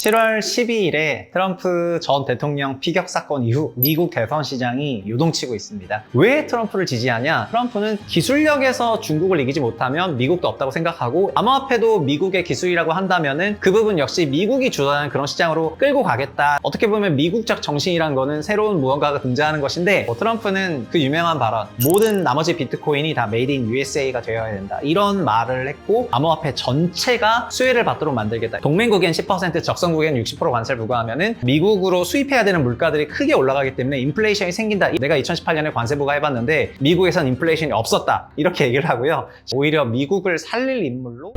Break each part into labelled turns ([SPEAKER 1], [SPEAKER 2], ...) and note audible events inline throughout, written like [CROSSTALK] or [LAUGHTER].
[SPEAKER 1] 7월 12일에 트럼프 전 대통령 피격 사건 이후 미국 대선 시장이 요동치고 있습니다. 왜 트럼프를 지지하냐? 트럼프는 기술력에서 중국을 이기지 못하면 미국도 없다고 생각하고 암호화폐도 미국의 기술이라고 한다면은 그 부분 역시 미국이 주도하는 그런 시장으로 끌고 가겠다. 어떻게 보면 미국적 정신이란 거는 새로운 무언가가 등장하는 것인데 뭐 트럼프는 그 유명한 발언 모든 나머지 비트코인이 다 메이드 인 USA가 되어야 된다. 이런 말을 했고 암호화폐 전체가 수혜를 받도록 만들겠다. 동맹국엔 10% 적성 국엔 60% 관세를 부과하면은 미국으로 수입해야 되는 물가들이 크게 올라가기 때문에 인플레이션이 생긴다. 내가 2018년에 관세 부과해봤는데 미국에선 인플레이션이 없었다. 이렇게 얘기를 하고요. 오히려 미국을 살릴 인물로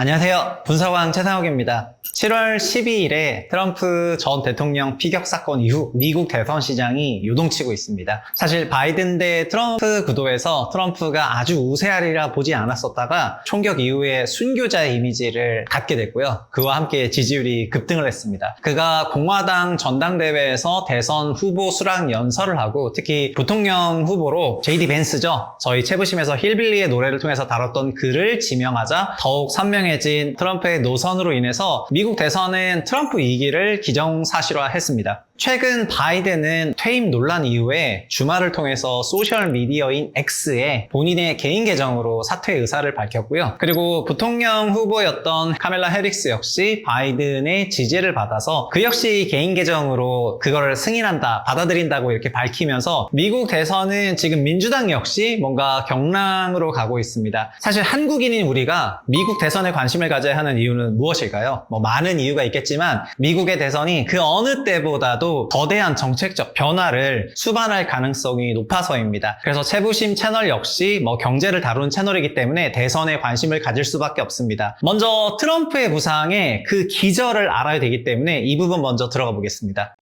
[SPEAKER 1] 안녕하세요. 분사광 최상욱입니다. 7월 12일에 트럼프 전 대통령 피격 사건 이후 미국 대선 시장이 요동치고 있습니다. 사실 바이든 대 트럼프 구도에서 트럼프가 아주 우세하리라 보지 않았었다가 총격 이후에 순교자의 이미지를 갖게 됐고요. 그와 함께 지지율이 급등을 했습니다. 그가 공화당 전당대회에서 대선 후보 수락 연설을 하고 특히 부통령 후보로 JD 벤스죠. 저희 채부심에서 힐빌리의 노래를 통해서 다뤘던 그를 지명하자 더욱 선명해진 트럼프의 노선으로 인해서 미국 대선은 트럼프 이기를 기정사실화했습니다. 최근 바이든은 퇴임 논란 이후에 주말을 통해서 소셜 미디어인 X에 본인의 개인 계정으로 사퇴 의사를 밝혔고요. 그리고 부통령 후보였던 카멜라 해릭스 역시 바이든의 지지를 받아서 그 역시 개인 계정으로 그거를 승인한다, 받아들인다고 이렇게 밝히면서 미국 대선은 지금 민주당 역시 뭔가 경랑으로 가고 있습니다. 사실 한국인인 우리가 미국 대선에 관심을 가져야 하는 이유는 무엇일까요? 뭐 많은 이유가 있겠지만 미국의 대선이 그 어느 때보다도 거대한 정책적 변화를 수반할 가능성이 높아서입니다. 그래서 채부심 채널 역시 뭐 경제를 다루는 채널이기 때문에 대선에 관심을 가질 수밖에 없습니다. 먼저 트럼프의 부상의 그 기절을 알아야 되기 때문에 이 부분 먼저 들어가 보겠습니다.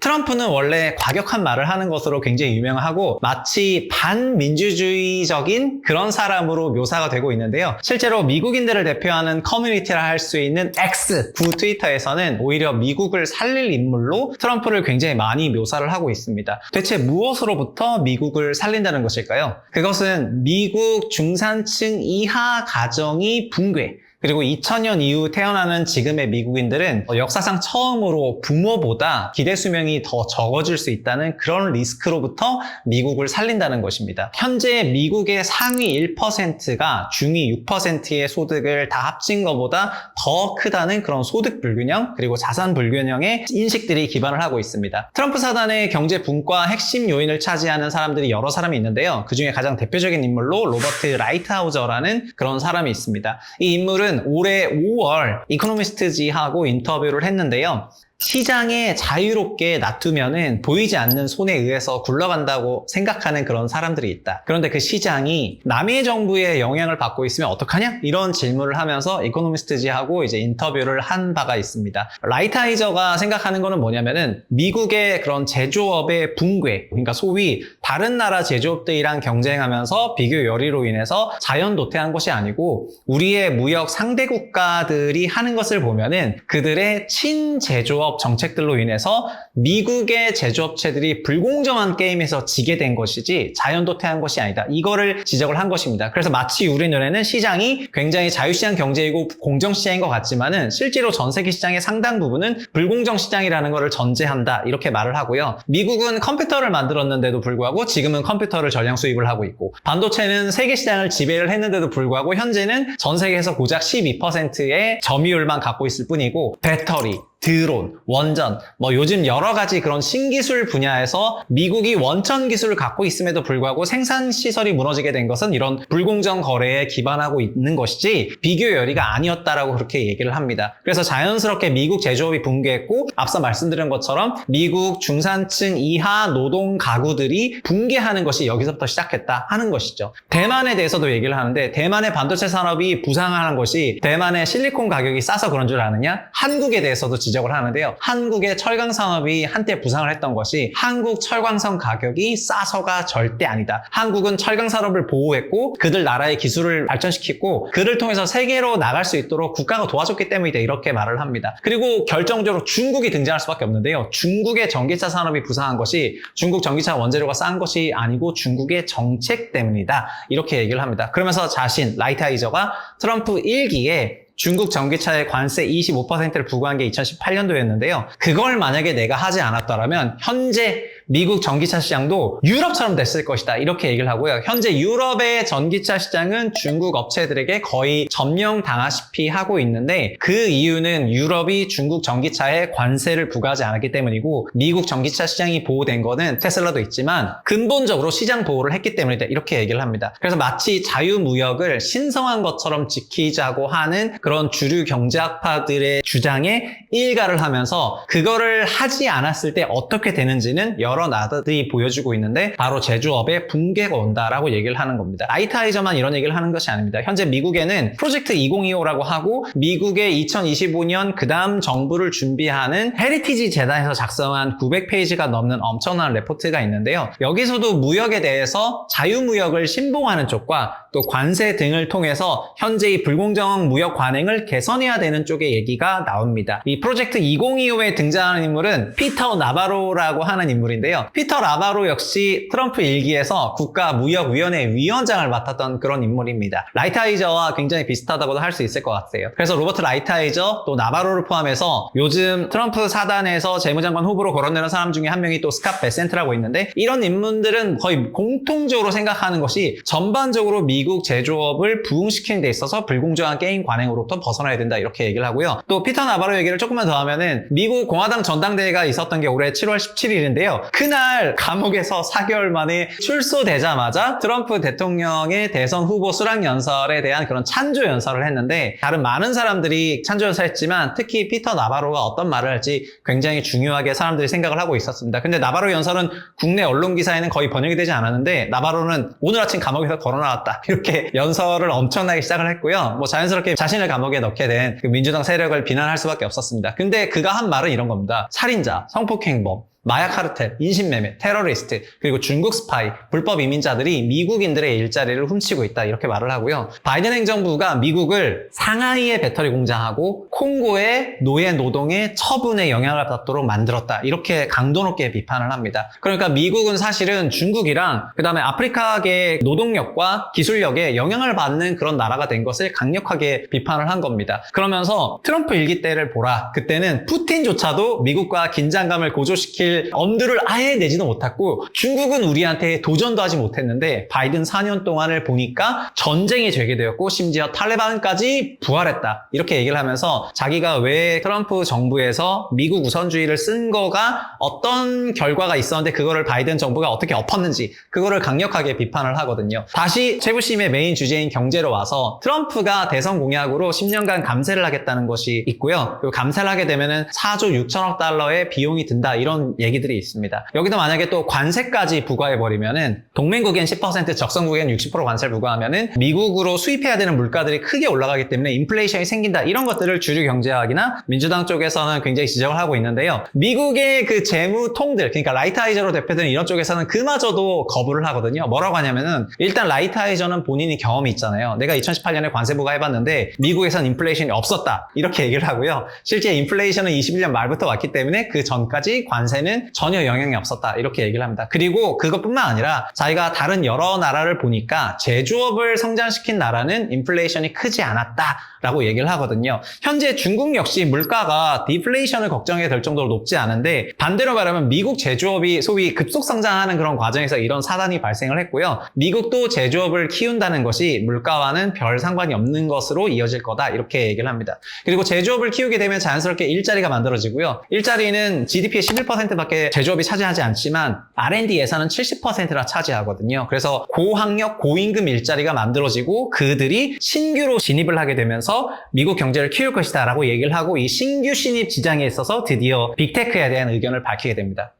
[SPEAKER 1] 트럼프는 원래 과격한 말을 하는 것으로 굉장히 유명하고 마치 반민주주의적인 그런 사람으로 묘사가 되고 있는데요. 실제로 미국인들을 대표하는 커뮤니티라 할 수 있는 X, 구 트위터에서는 오히려 미국을 살릴 인물로 트럼프를 굉장히 많이 묘사를 하고 있습니다. 대체 무엇으로부터 미국을 살린다는 것일까요? 그것은 미국 중산층 이하 가정이 붕괴, 그리고 2000년 이후 태어나는 지금의 미국인들은 역사상 처음으로 부모보다 기대 수명이 더 적어질 수 있다는 그런 리스크로부터 미국을 살린다는 것입니다. 현재 미국의 상위 1%가 중위 6%의 소득을 다 합친 것보다 더 크다는 그런 소득 불균형 그리고 자산 불균형의 인식들이 기반을 하고 있습니다. 트럼프 사단의 경제 분과 핵심 요인을 차지하는 사람들이 여러 사람이 있는데요. 그 중에 가장 대표적인 인물로 로버트 라이트하우저라는 그런 사람이 있습니다. 이 인물은 올해 5월 이코노미스트지하고 인터뷰를 했는데요. 시장에 자유롭게 놔두면은 보이지 않는 손에 의해서 굴러간다고 생각하는 그런 사람들이 있다. 그런데 그 시장이 남의 정부의 영향을 받고 있으면 어떡하냐? 이런 질문을 하면서 이코노미스트지하고 이제 인터뷰를 한 바가 있습니다. 라이트하이저가 생각하는 거는 뭐냐면은 미국의 그런 제조업의 붕괴, 그러니까 소위 다른 나라 제조업들이랑 경쟁하면서 비교 열의로 인해서 자연 도태한 것이 아니고 우리의 무역 상대 국가들이 하는 것을 보면은 그들의 친제조업 정책들로 인해서 미국의 제조업체들이 불공정한 게임에서 지게 된 것이지 자연 도태한 것이 아니다. 이거를 지적을 한 것입니다. 그래서 마치 우리 눈에는 시장이 굉장히 자유시장 경제이고 공정시장인 것 같지만은 실제로 전 세계 시장의 상당 부분은 불공정 시장이라는 것을 전제한다. 이렇게 말을 하고요. 미국은 컴퓨터를 만들었는데도 불구하고 지금은 컴퓨터를 전량 수입을 하고 있고 반도체는 세계 시장을 지배를 했는데도 불구하고 현재는 전 세계에서 고작 12%의 점유율만 갖고 있을 뿐이고 배터리, 드론, 원전, 뭐 요즘 여러 가지 그런 신기술 분야에서 미국이 원천 기술을 갖고 있음에도 불구하고 생산 시설이 무너지게 된 것은 이런 불공정 거래에 기반하고 있는 것이지 비교 열의가 아니었다라고 그렇게 얘기를 합니다. 그래서 자연스럽게 미국 제조업이 붕괴했고 앞서 말씀드린 것처럼 미국 중산층 이하 노동 가구들이 붕괴하는 것이 여기서부터 시작했다 하는 것이죠. 대만에 대해서도 얘기를 하는데 대만의 반도체 산업이 부상하는 것이 대만의 실리콘 가격이 싸서 그런 줄 아느냐? 한국에 대해서도 지적을 하는데요. 한국의 철강 산업이 한때 부상을 했던 것이 한국 철광선 가격이 싸서가 절대 아니다. 한국은 철강 산업을 보호했고 그들 나라의 기술을 발전시켰고 그를 통해서 세계로 나갈 수 있도록 국가가 도와줬기 때문이다. 이렇게 말을 합니다. 그리고 결정적으로 중국이 등장할 수밖에 없는데요. 중국의 전기차 산업이 부상한 것이 중국 전기차 원재료가 싼 것이 아니고 중국의 정책 때문이다. 이렇게 얘기를 합니다. 그러면서 자신 라이트하이저가 트럼프 1기에 중국 전기차에 관세 25%를 부과한 게 2018년도였는데요. 그걸 만약에 내가 하지 않았더라면 현재 미국 전기차 시장도 유럽처럼 됐을 것이다. 이렇게 얘기를 하고요. 현재 유럽의 전기차 시장은 중국 업체들에게 거의 점령당하시피 하고 있는데 그 이유는 유럽이 중국 전기차에 관세를 부과하지 않았기 때문이고 미국 전기차 시장이 보호된 거는 테슬라도 있지만 근본적으로 시장 보호를 했기 때문이다. 이렇게 얘기를 합니다. 그래서 마치 자유무역을 신성한 것처럼 지키자고 하는 그런 주류 경제학파들의 주장에 일가를 하면서 그거를 하지 않았을 때 어떻게 되는지는 여러 나라들이 보여주고 있는데 바로 제조업에 붕괴가 온다라고 얘기를 하는 겁니다. 라이트하이저만 이런 얘기를 하는 것이 아닙니다. 현재 미국에는 프로젝트 2025라고 하고 미국의 2025년 그 다음 정부를 준비하는 헤리티지 재단에서 작성한 900페이지가 넘는 엄청난 레포트가 있는데요. 여기서도 무역에 대해서 자유무역을 신봉하는 쪽과 또 관세 등을 통해서 현재의 불공정 무역 관행을 개선해야 되는 쪽의 얘기가 나옵니다. 이 프로젝트 2025에 등장하는 인물은 피터 나바로라고 하는 인물인데 요. 피터 나바로 역시 트럼프 일기에서 국가무역위원회 위원장을 맡았던 그런 인물입니다. 라이트하이저와 굉장히 비슷하다고도 할 수 있을 것 같아요. 그래서 로버트 라이트하이저 또 나바로를 포함해서 요즘 트럼프 사단에서 재무장관 후보로 거론되는 사람 중에 한 명이 또 스캇 베센트라고 있는데 이런 인물들은 거의 공통적으로 생각하는 것이 전반적으로 미국 제조업을 부흥시키는 데 있어서 불공정한 게임 관행으로부터 벗어나야 된다 이렇게 얘기를 하고요. 또 피터 나바로 얘기를 조금만 더 하면은 미국 공화당 전당대회가 있었던 게 올해 7월 17일인데요. 그날 감옥에서 4개월 만에 출소되자마자 트럼프 대통령의 대선 후보 수락 연설에 대한 그런 찬조 연설을 했는데 다른 많은 사람들이 찬조 연설했지만 특히 피터 나바로가 어떤 말을 할지 굉장히 중요하게 사람들이 생각을 하고 있었습니다. 근데 나바로 연설은 국내 언론 기사에는 거의 번역이 되지 않았는데 나바로는 오늘 아침 감옥에서 걸어 나왔다 [LAUGHS] 이렇게 연설을 엄청나게 시작을 했고요. 뭐 자연스럽게 자신을 감옥에 넣게 된그 민주당 세력을 비난할 수밖에 없었습니다. 근데 그가 한 말은 이런 겁니다. 살인자, 성폭행범, 마약 카르텔, 인신매매, 테러리스트, 그리고 중국 스파이, 불법 이민자들이 미국인들의 일자리를 훔치고 있다 이렇게 말을 하고요. 바이든 행정부가 미국을 상하이의 배터리 공장하고 콩고의 노예 노동의 처분에 영향을 받도록 만들었다 이렇게 강도 높게 비판을 합니다. 그러니까 미국은 사실은 중국이랑 그 다음에 아프리카계 노동력과 기술력에 영향을 받는 그런 나라가 된 것을 강력하게 비판을 한 겁니다. 그러면서 트럼프 일기 때를 보라. 그때는 푸틴조차도 미국과 긴장감을 고조시킬 엄두를 아예 내지도 못했고 중국은 우리한테 도전도 하지 못했는데 바이든 4년 동안을 보니까 전쟁이 되게 되었고 심지어 탈레반까지 부활했다. 이렇게 얘기를 하면서 자기가 왜 트럼프 정부에서 미국 우선주의를 쓴 거가 어떤 결과가 있었는데 그거를 바이든 정부가 어떻게 엎었는지 그거를 강력하게 비판을 하거든요. 다시 최부심의 메인 주제인 경제로 와서 트럼프가 대선 공약으로 10년간 감세를 하겠다는 것이 있고요. 그리고 감세를 하게 되면은 4조 6천억 달러의 비용이 든다 이런 얘기들이 있습니다. 여기도 만약에 또 관세까지 부과해버리면은 동맹국엔 10% 적성국엔 60% 관세를 부과하면은 미국으로 수입해야 되는 물가들이 크게 올라가기 때문에 인플레이션이 생긴다. 이런 것들을 주류 경제학이나 민주당 쪽에서는 굉장히 지적을 하고 있는데요. 미국의 그 재무 통들, 그러니까 라이트하이저로 대표되는 이런 쪽에서는 그마저도 거부를 하거든요. 뭐라고 하냐면은 일단 라이트하이저는 본인이 경험이 있잖아요. 내가 2018년에 관세 부과해봤는데 미국에선 인플레이션이 없었다. 이렇게 얘기를 하고요. 실제 인플레이션은 21년 말부터 왔기 때문에 그 전까지 관세는 전혀 영향이 없었다. 이렇게 얘기를 합니다. 그리고 그것뿐만 아니라 자기가 다른 여러 나라를 보니까 제조업을 성장시킨 나라는 인플레이션이 크지 않았다 라고 얘기를 하거든요. 현재 중국 역시 물가가 디플레이션을 걱정해야 될 정도로 높지 않은데 반대로 말하면 미국 제조업이 소위 급속 성장하는 그런 과정에서 이런 사단이 발생을 했고요. 미국도 제조업을 키운다는 것이 물가와는 별 상관이 없는 것으로 이어질 거다. 이렇게 얘기를 합니다. 그리고 제조업을 키우게 되면 자연스럽게 일자리가 만들어지고요. 일자리는 GDP의 11%밖에 제조업이 차지하지 않지만 R&D 예산은 70%나 차지하거든요. 그래서 고학력, 고임금 일자리가 만들어지고 그들이 신규로 진입을 하게 되 면서 미국 경제를 키울 것이다 라고 얘기를 하고 이 신규 신입 지장에 있어서 드디어 빅테크에 대한 의견을 밝히게 됩니다.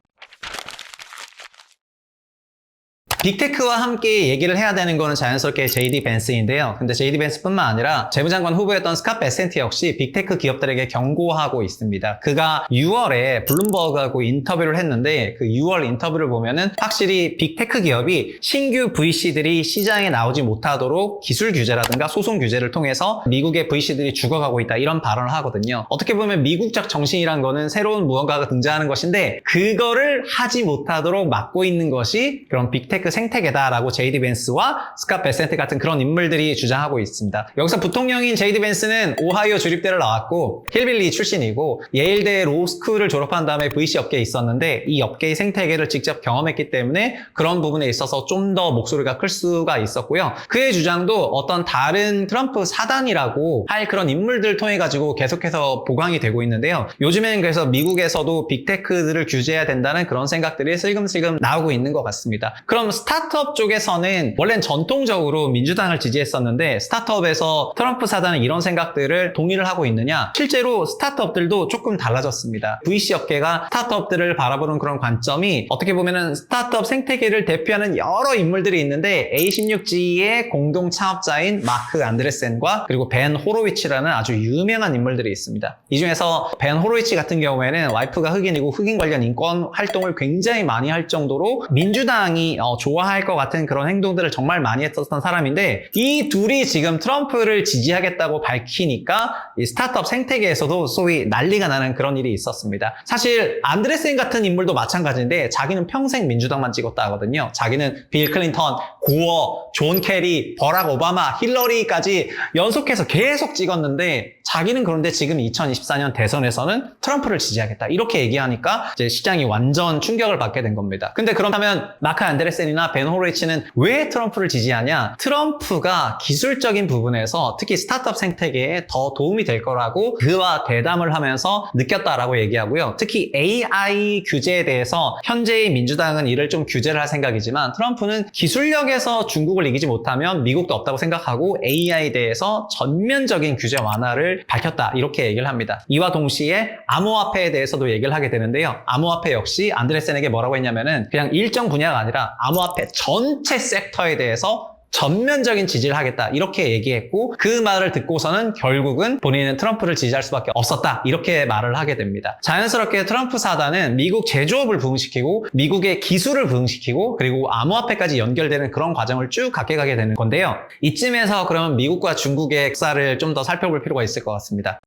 [SPEAKER 1] 빅테크와 함께 얘기를 해야 되는 거는 자연스럽게 JD 벤스인데요. 근데 JD 벤스뿐만 아니라 재무장관 후보였던 스캇 베센트 역시 빅테크 기업들에게 경고하고 있습니다. 그가 6월에 블룸버그하고 인터뷰를 했는데 그 6월 인터뷰를 보면은 확실히 빅테크 기업이 신규 VC들이 시장에 나오지 못하도록 기술 규제라든가 소송 규제를 통해서 미국의 VC들이 죽어가고 있다 이런 발언을 하거든요. 어떻게 보면 미국적 정신이란 거는 새로운 무언가가 등장하는 것인데 그거를 하지 못하도록 막고 있는 것이 그런 빅테크 생태계다라고 제이디 벤스와 스캇 베센트 같은 그런 인물들이 주장하고 있습니다. 여기서 부통령인 제이디 벤스는 오하이오 주립대를 나왔고 힐빌리 출신이고 예일대 로스쿨을 졸업한 다음에 VC 업계에 있었는데 이 업계의 생태계를 직접 경험했기 때문에 그런 부분에 있어서 좀 더 목소리가 클 수가 있었고요. 그의 주장도 어떤 다른 트럼프 사단이라고 할 그런 인물들 통해 가지고 계속해서 보강이 되고 있는데요. 요즘에는 그래서 미국에서도 빅테크들을 규제해야 된다는 그런 생각들이 슬금슬금 나오고 있는 것 같습니다. 그럼 스타트업 쪽에서는 원래는 전통적으로 민주당을 지지했었는데 스타트업에서 트럼프 사단은 이런 생각들을 동의를 하고 있느냐? 실제로 스타트업들도 조금 달라졌습니다. VC 업계가 스타트업들을 바라보는 그런 관점이 어떻게 보면은 스타트업 생태계를 대표하는 여러 인물들이 있는데 A16G의 공동 창업자인 마크 안드레센과 그리고 벤 호로위치라는 아주 유명한 인물들이 있습니다. 이 중에서 벤 호로위치 같은 경우에는 와이프가 흑인이고 흑인 관련 인권 활동을 굉장히 많이 할 정도로 민주당이 어, 좋아할 것 같은 그런 행동들을 정말 많이 했었던 사람인데 이 둘이 지금 트럼프를 지지하겠다고 밝히니까 이 스타트업 생태계에서도 소위 난리가 나는 그런 일이 있었습니다. 사실 안드레센 같은 인물도 마찬가지인데 자기는 평생 민주당만 찍었다 하거든요. 자기는 빌 클린턴, 고어, 존 캐리, 버락 오바마, 힐러리까지 연속해서 계속 찍었는데 자기는 그런데 지금 2024년 대선에서는 트럼프를 지지하겠다 이렇게 얘기하니까 이제 시장이 완전 충격을 받게 된 겁니다. 근데 그렇다면 마크 안드레센이나 벤 호레이치는 왜 트럼프를 지지하냐? 트럼프가 기술적인 부분에서 특히 스타트업 생태계에 더 도움이 될 거라고 그와 대담을 하면서 느꼈다라고 얘기하고요. 특히 AI 규제에 대해서 현재의 민주당은 이를 좀 규제를 할 생각이지만 트럼프는 기술력에서 중국을 이기지 못하면 미국도 없다고 생각하고 AI에 대해서 전면적인 규제 완화를 밝혔다 이렇게 얘기를 합니다. 이와 동시에 암호화폐에 대해서도 얘기를 하게 되는데요. 암호화폐 역시 안드레센에게 뭐라고 했냐면은 그냥 일정 분야가 아니라 암호화폐 전체 섹터에 대해서 전면적인 지지를 하겠다 이렇게 얘기했고 그 말을 듣고서는 결국은 본인은 트럼프를 지지할 수밖에 없었다 이렇게 말을 하게 됩니다. 자연스럽게 트럼프 사단은 미국 제조업을 부흥시키고 미국의 기술을 부흥시키고 그리고 암호화폐까지 연결되는 그런 과정을 쭉 갖게 가게 되는 건데요. 이쯤에서 그러면 미국과 중국의 역사를 좀 더 살펴볼 필요가 있을 것 같습니다.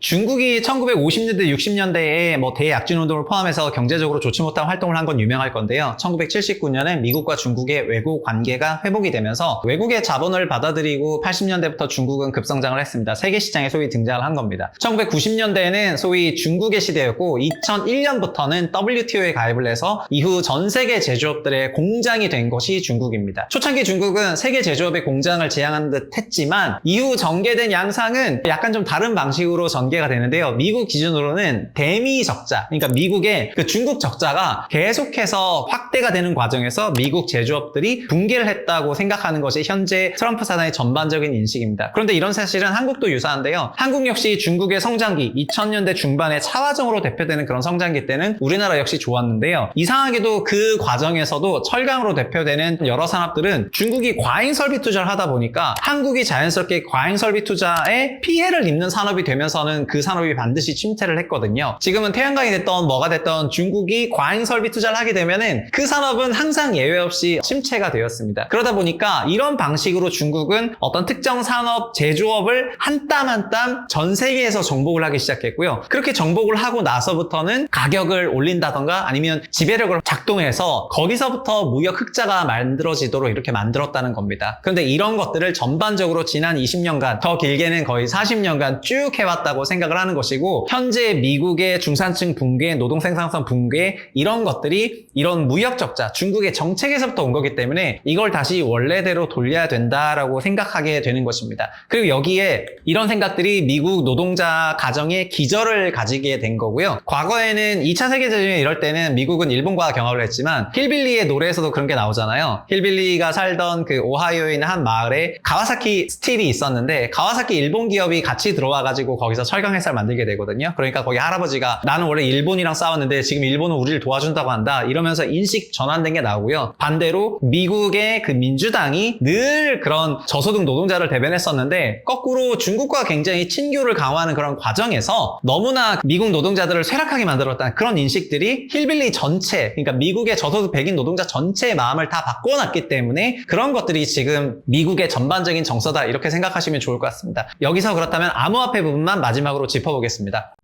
[SPEAKER 1] 중국이 1950년대, 60년대에 뭐 대약진 운동을 포함해서 경제적으로 좋지 못한 활동을 한 건 유명할 건데요. 1979년에 미국과 중국의 외국 관계가 회복이 되면서 외국의 자본을 받아들이고 80년대부터 중국은 급성장을 했습니다. 세계 시장에 소위 등장을 한 겁니다. 1990년대에는 소위 중국의 시대였고 2001년부터는 WTO에 가입을 해서 이후 전 세계 제조업들의 공장이 된 것이 중국입니다. 초창기 중국은 세계 제조업의 공장을 지향한 듯 했지만 이후 전개된 양상은 약간 좀 다른 방식으로 전 전개가 되는데요. 미국 기준으로는 대미 적자, 그러니까 미국의 그 중국 적자가 계속해서 확대가 되는 과정에서 미국 제조업들이 붕괴를 했다고 생각하는 것이 현재 트럼프 사단의 전반적인 인식입니다. 그런데 이런 사실은 한국도 유사한데요. 한국 역시 중국의 성장기 2000년대 중반에 차화정으로 대표되는 그런 성장기 때는 우리나라 역시 좋았는데요. 이상하게도 그 과정에서도 철강으로 대표되는 여러 산업들은 중국이 과잉 설비 투자를 하다 보니까 한국이 자연스럽게 과잉 설비 투자에 피해를 입는 산업이 되면서는 그 산업이 반드시 침체를 했거든요. 지금은 태양광이 됐던 뭐가 됐던 중국이 과잉 설비 투자를 하게 되면은 그 산업은 항상 예외 없이 침체가 되었습니다. 그러다 보니까 이런 방식으로 중국은 어떤 특정 산업 제조업을 한 땀 한 땀 전 세계에서 정복을 하기 시작했고요. 그렇게 정복을 하고 나서부터는 가격을 올린다던가 아니면 지배력을 작동해서 거기서부터 무역 흑자가 만들어지도록 이렇게 만들었다는 겁니다. 그런데 이런 것들을 전반적으로 지난 20년간 더 길게는 거의 40년간 쭉 해왔다고 생각을 하는 것이고 현재 미국의 중산층 붕괴, 노동 생산성 붕괴 이런 것들이 이런 무역 적자, 중국의 정책에서부터 온 거기 때문에 이걸 다시 원래대로 돌려야 된다라고 생각하게 되는 것입니다. 그리고 여기에 이런 생각들이 미국 노동자 가정의 기절을 가지게 된 거고요. 과거에는 2차 세계대전이 이럴 때는 미국은 일본과 경합을 했지만 힐빌리의 노래에서도 그런 게 나오잖아요. 힐빌리가 살던 그 오하이오에 있는 한 마을에 가와사키 스틸이 있었는데 가와사키 일본 기업이 같이 들어와 가지고 거기서 철 철강 회사를 만들게 되거든요. 그러니까 거기 할아버지가 나는 원래 일본이랑 싸웠는데 지금 일본은 우리를 도와준다고 한다. 이러면서 인식 전환된 게 나오고요. 반대로 미국의 그 민주당이 늘 그런 저소득 노동자를 대변했었는데 거꾸로 중국과 굉장히 친교를 강화하는 그런 과정에서 너무나 미국 노동자들을 쇠락하게 만들었다는 그런 인식들이 힐빌리 전체, 그러니까 미국의 저소득 백인 노동자 전체의 마음을 다 바꿔놨기 때문에 그런 것들이 지금 미국의 전반적인 정서다 이렇게 생각하시면 좋을 것 같습니다. 여기서 그렇다면 암호화폐 부분만 마지막 으로 짚어보겠습니다.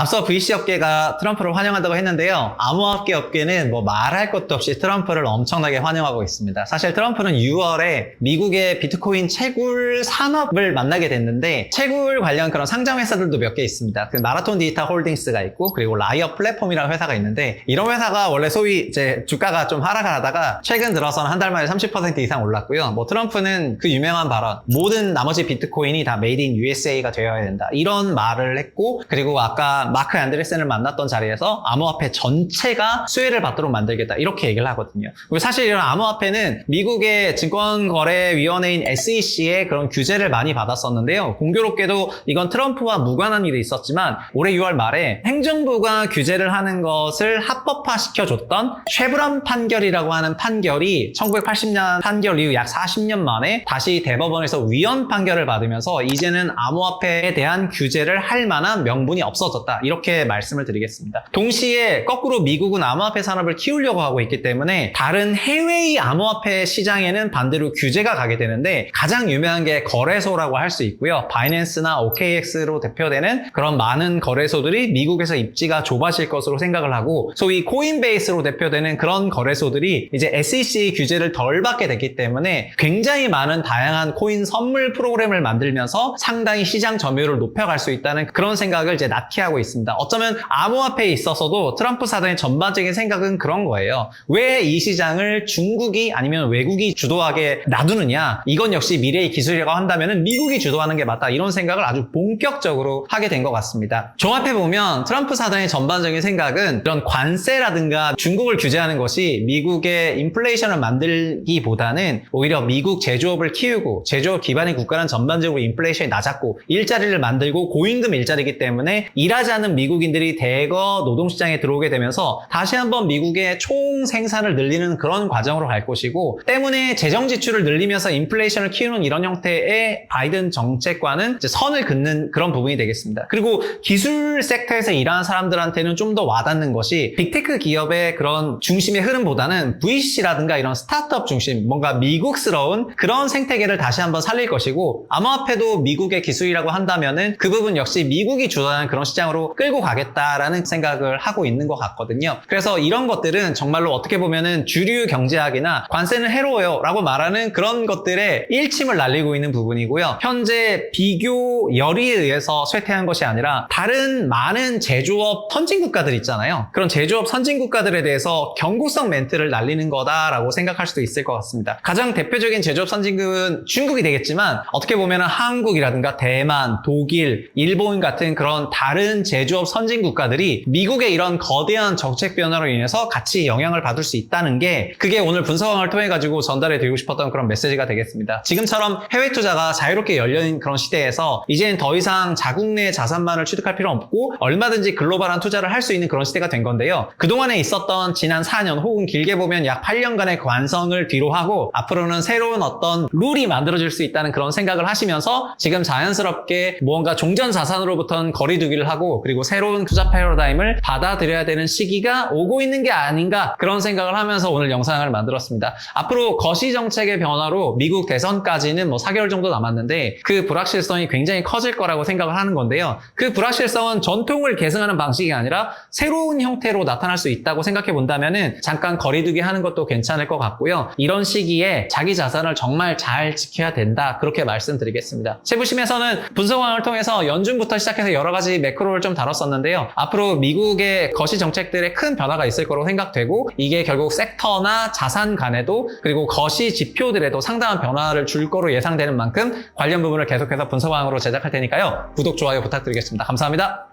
[SPEAKER 1] 앞서 VC 업계가 트럼프를 환영한다고 했는데요. 암호화폐 업계는 뭐 말할 것도 없이 트럼프를 엄청나게 환영하고 있습니다. 사실 트럼프는 6월에 미국의 비트코인 채굴 산업을 만나게 됐는데 채굴 관련 그런 상장 회사들도 몇 개 있습니다. 그 마라톤 디지털 홀딩스가 있고 그리고 라이어 플랫폼이라는 회사가 있는데 이런 회사가 원래 소위 이제 주가가 좀 하락을 하다가 최근 들어서는 한 달 만에 30% 이상 올랐고요. 뭐 트럼프는 그 유명한 발언 모든 나머지 비트코인이 다 메이드 인 USA가 되어야 된다. 이런 말을 했고 그리고 아까 마크 안드레센을 만났던 자리에서 암호화폐 전체가 수혜를 받도록 만들겠다 이렇게 얘기를 하거든요. 사실 이런 암호화폐는 미국의 증권거래위원회인 SEC의 그런 규제를 많이 받았었는데요. 공교롭게도 이건 트럼프와 무관한 일이 있었지만 올해 6월 말에 행정부가 규제를 하는 것을 합법화시켜줬던 쉐브론 판결이라고 하는 판결이 1980년 판결 이후 약 40년 만에 다시 대법원에서 위헌 판결을 받으면서 이제는 암호화폐에 대한 규제를 할 만한 명분이 없어졌다. 이렇게 말씀을 드리겠습니다. 동시에 거꾸로 미국은 암호화폐 산업을 키우려고 하고 있기 때문에 다른 해외의 암호화폐 시장에는 반대로 규제가 가게 되는데 가장 유명한 게 거래소라고 할 수 있고요. 바이낸스나 OKX로 대표되는 그런 많은 거래소들이 미국에서 입지가 좁아질 것으로 생각을 하고 소위 코인베이스로 대표되는 그런 거래소들이 이제 SEC 규제를 덜 받게 됐기 때문에 굉장히 많은 다양한 코인 선물 프로그램을 만들면서 상당히 시장 점유율을 높여갈 수 있다는 그런 생각을 이제 낳게 하고 있습니다. 어쩌면 암호화폐에 있어서도 트럼프 사단의 전반적인 생각은 그런 거예요. 왜 이 시장을 중국이 아니면 외국이 주도하게 놔두느냐? 이건 역시 미래의 기술이라고 한다면 미국이 주도하는 게 맞다. 이런 생각을 아주 본격적으로 하게 된 것 같습니다. 종합해 보면 트럼프 사단의 전반적인 생각은 이런 관세라든가 중국을 규제하는 것이 미국의 인플레이션을 만들기보다는 오히려 미국 제조업을 키우고 제조업 기반의 국가는 전반적으로 인플레이션이 낮았고 일자리를 만들고 고임금 일자리이기 때문에 일하지 않는 미국인들이 대거 노동시장에 들어오게 되면서 다시 한번 미국의 총 생산을 늘리는 그런 과정으로 갈 것이고 때문에 재정 지출을 늘리면서 인플레이션을 키우는 이런 형태의 바이든 정책과는 선을 긋는 그런 부분이 되겠습니다. 그리고 기술 섹터에서 일하는 사람들한테는 좀 더 와닿는 것이 빅테크 기업의 그런 중심의 흐름보다는 VC라든가 이런 스타트업 중심, 뭔가 미국스러운 그런 생태계를 다시 한번 살릴 것이고 암호화폐도 미국의 기술이라고 한다면은 그 부분 역시 미국이 주도하는 그런 시장으로 끌고 가겠다라는 생각을 하고 있는 것 같거든요. 그래서 이런 것들은 정말로 어떻게 보면은 주류 경제학이나 관세는 해로워요 라고 말하는 그런 것들의 일침을 날리고 있는 부분이고요. 현재 비교 열의에 의해서 쇠퇴한 것이 아니라 다른 많은 제조업 선진 국가들 있잖아요. 그런 제조업 선진 국가들에 대해서 경고성 멘트를 날리는 거다라고 생각할 수도 있을 것 같습니다. 가장 대표적인 제조업 선진국은 중국이 되겠지만 어떻게 보면 한국이라든가 대만, 독일, 일본 같은 그런 다른 제조업 선진 국가들이 미국의 이런 거대한 정책 변화로 인해서 같이 영향을 받을 수 있다는 게 그게 오늘 분석왕을 통해 가지고 전달해 드리고 싶었던 그런 메시지가 되겠습니다. 지금처럼 해외 투자가 자유롭게 열려있는 그런 시대에서 이제는 더 이상 자국 내 자산만을 취득할 필요 없고 얼마든지 글로벌한 투자를 할 수 있는 그런 시대가 된 건데요. 그동안에 있었던 지난 4년 혹은 길게 보면 약 8년간의 관성을 뒤로 하고 앞으로는 새로운 어떤 룰이 만들어질 수 있다는 그런 생각을 하시면서 지금 자연스럽게 무언가 종전 자산으로부터는 거리두기를 하고 그리고 새로운 투자 패러다임을 받아들여야 되는 시기가 오고 있는 게 아닌가 그런 생각을 하면서 오늘 영상을 만들었습니다. 앞으로 거시 정책의 변화로 미국 대선까지는 뭐 4개월 정도 남았는데 그 불확실성이 굉장히 커질 거라고 생각을 하는 건데요. 그 불확실성은 전통을 계승하는 방식이 아니라 새로운 형태로 나타날 수 있다고 생각해 본다면은 잠깐 거리두기 하는 것도 괜찮을 것 같고요. 이런 시기에 자기 자산을 정말 잘 지켜야 된다. 그렇게 말씀드리겠습니다. 세부심에서는 분석왕을 통해서 연준부터 시작해서 여러 가지 매크로를 좀 다뤘었는데요. 앞으로 미국의 거시 정책들의 큰 변화가 있을 거로 생각되고 이게 결국 섹터나 자산 간에도 그리고 거시 지표들에도 상당한 변화를 줄 거로 예상되는 만큼 관련 부분을 계속해서 분석왕으로 제작할 테니까요. 구독, 좋아요 부탁드리겠습니다. 감사합니다.